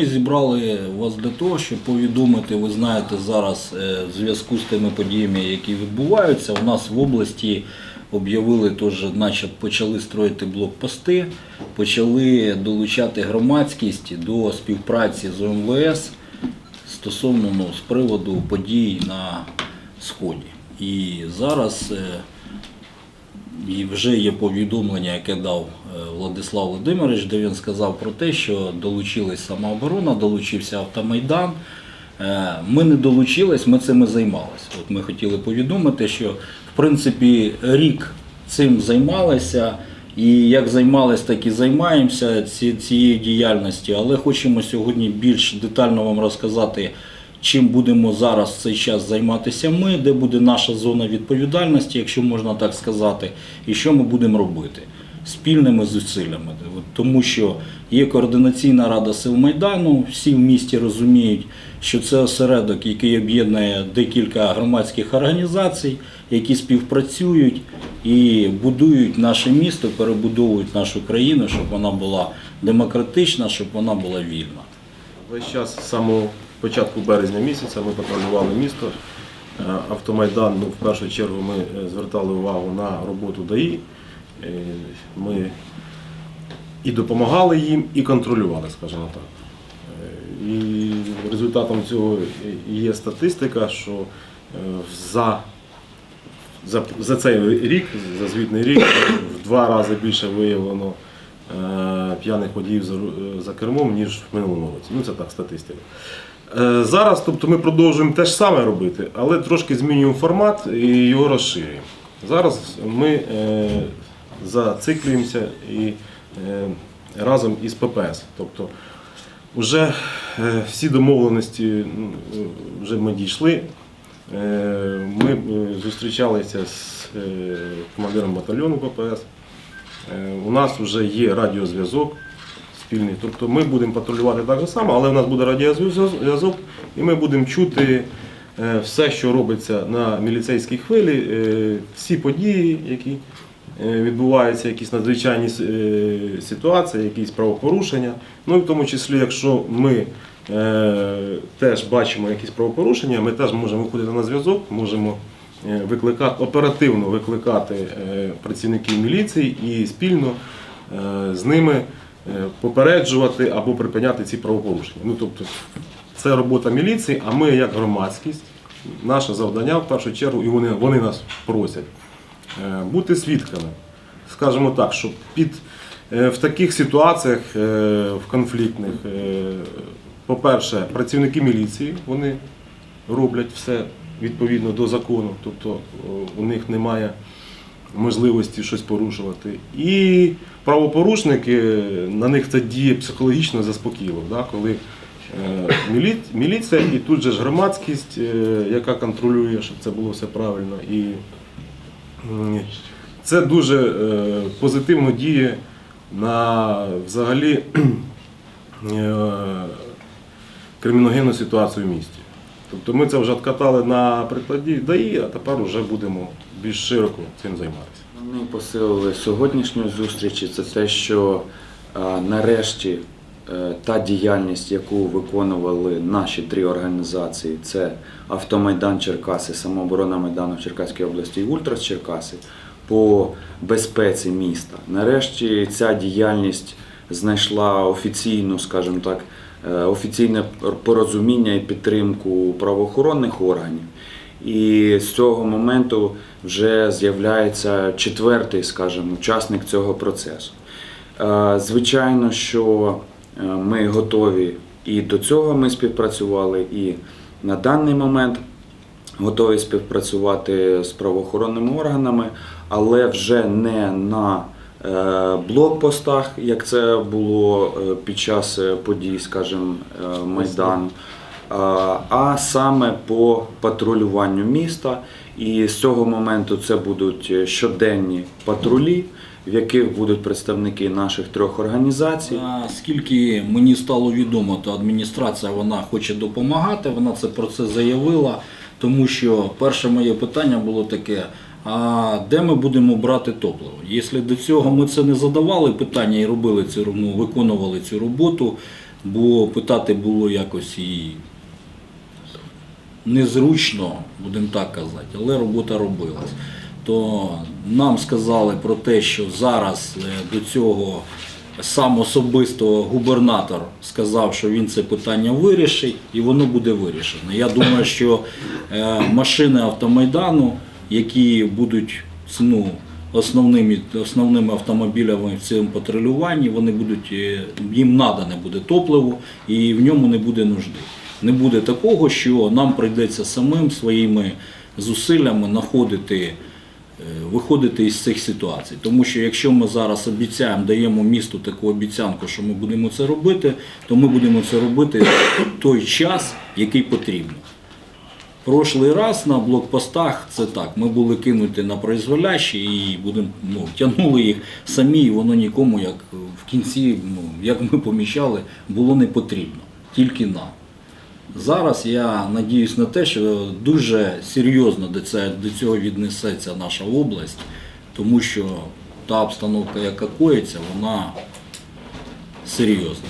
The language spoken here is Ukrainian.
Ми зібрали вас для того, щоб повідомити, ви знаєте, зараз е, в зв'язку з тими подіями, які відбуваються, у нас в області об'явили теж, значить, почали строїти блокпости, почали долучати громадськість до співпраці з ОМВС стосовно ну, з приводу подій на Сході. І зараз е, вже є повідомлення, яке дав е, Владислав Володимирович, де він сказав про те, що долучилась самооборона, долучився автомайдан. Е, Ми не долучились, ми цим і займалися. От ми хотіли повідомити, що в принципі рік цим займалися. І як займалися, так і займаємося цією діяльністю, але хочемо сьогодні більш детально вам розказати, чим будемо зараз в цей час займатися ми, де буде наша зона відповідальності, якщо можна так сказати, і що ми будемо робити спільними зусиллями. Тому що є координаційна рада сил Майдану, всі в місті розуміють, що це осередок, який об'єднує декілька громадських організацій, які співпрацюють і будують наше місто, перебудовують нашу країну, щоб вона була демократична, щоб вона була вільна. Весь час самого початку березня місяця ми патрулювали місто. Е, Автомайдан, ну, в першу чергу ми е, звертали увагу на роботу ДАІ. Е, Ми і допомагали їм, і контролювали, скажімо так. І результатом цього є статистика, що за, за, за цей рік, за звітний рік, в два рази більше виявлено п'яних водіїв за, кермом, ніж в минулому році. Ну це так, статистика. Е, Зараз тобто, ми продовжуємо те ж саме робити, але трошки змінюємо формат і його розширюємо. Зараз ми е, зациклюємося і е, разом із ППС. Тобто вже е, всі домовленості е, вже ми дійшли. Е, Ми е, зустрічалися з е, командиром батальйону ППС. Е, У нас вже є радіозв'язок спільний. Тобто ми будемо патрулювати так само, але у нас буде радіозв'язок, і ми будемо чути е, все, що робиться на міліцейській хвилі, е, всі події, які відбуваються, якісь надзвичайні ситуації, якісь правопорушення. Ну і в тому числі, якщо ми теж бачимо якісь правопорушення, ми теж можемо виходити на зв'язок, можемо викликати, оперативно викликати е, працівників міліції і спільно е, з ними е, попереджувати або припиняти ці правопорушення. Ну, тобто, це робота міліції, а ми як громадськість, наше завдання в першу чергу, і вони, вони нас просять е, бути свідками. Скажімо так, що під, е, в таких ситуаціях, е, в конфліктних, е, по-перше, працівники міліції вони роблять все відповідно до закону, тобто у них немає можливості щось порушувати. І правопорушники, на них це діє психологічно заспокійливо, да, коли е, мілі- міліція і тут же ж громадськість, е, яка контролює, щоб це було все правильно. І це дуже е, позитивно діє на взагалі е, криміногенну ситуацію в місті. Тобто ми це вже откатали на прикладі ДАІ, а тепер вже будемо більш широко цим займатися. Ми посилили сьогоднішню зустріч. Це те, що нарешті е, та діяльність, яку виконували наші три організації, це Автомайдан Черкаси, Самооборона Майдану в Черкаській області і Ультрас Черкаси по безпеці міста. Нарешті ця діяльність знайшла офіційну, скажімо так, офіційне порозуміння і підтримку правоохоронних органів. І з цього моменту вже з'являється четвертий, скажімо, учасник цього процесу. Е, Звичайно, що е, ми готові і до цього ми співпрацювали, і на даний момент готові співпрацювати з правоохоронними органами, але вже не на е, блокпостах, як це було е, під час е, подій, скажімо, е, Майдану, а- саме по патрулюванню міста. І з цього моменту це будуть е, щоденні патрулі, в яких будуть представники наших трьох організацій. Скільки мені стало відомо, то адміністрація вона хоче допомагати, вона це про це заявила, тому що перше моє питання було таке: а де ми будемо брати топливо? Якщо до цього ми це не задавали питання і робили цю ну, виконували цю роботу, бо питати було якось і незручно, будемо так казати, але робота робилась. То нам сказали про те, що зараз е, до цього сам особисто губернатор сказав, що він це питання вирішить і воно буде вирішено. Я думаю, що е, машини автомайдану, які будуть ну, основними, основними автомобілями в цьому патрулюванні, вони будуть, е, їм надане буде топливо і в ньому не буде нужди. Не буде такого, що нам прийдеться самим своїми зусиллями знаходити е, виходити із цих ситуацій. Тому що якщо ми зараз обіцяємо, даємо місту таку обіцянку, що ми будемо це робити, то ми будемо це робити той час, який потрібно. Прошлий раз на блокпостах це так. Ми були кинуті на произволящі і будемо ну, тягнули їх самі, і воно нікому, як в кінці, ну, як ми поміщали, було не потрібно, тільки нам. Зараз я надіюсь на те, що дуже серйозно до цього віднесеться наша область, тому що та обстановка, яка коїться, вона серйозна.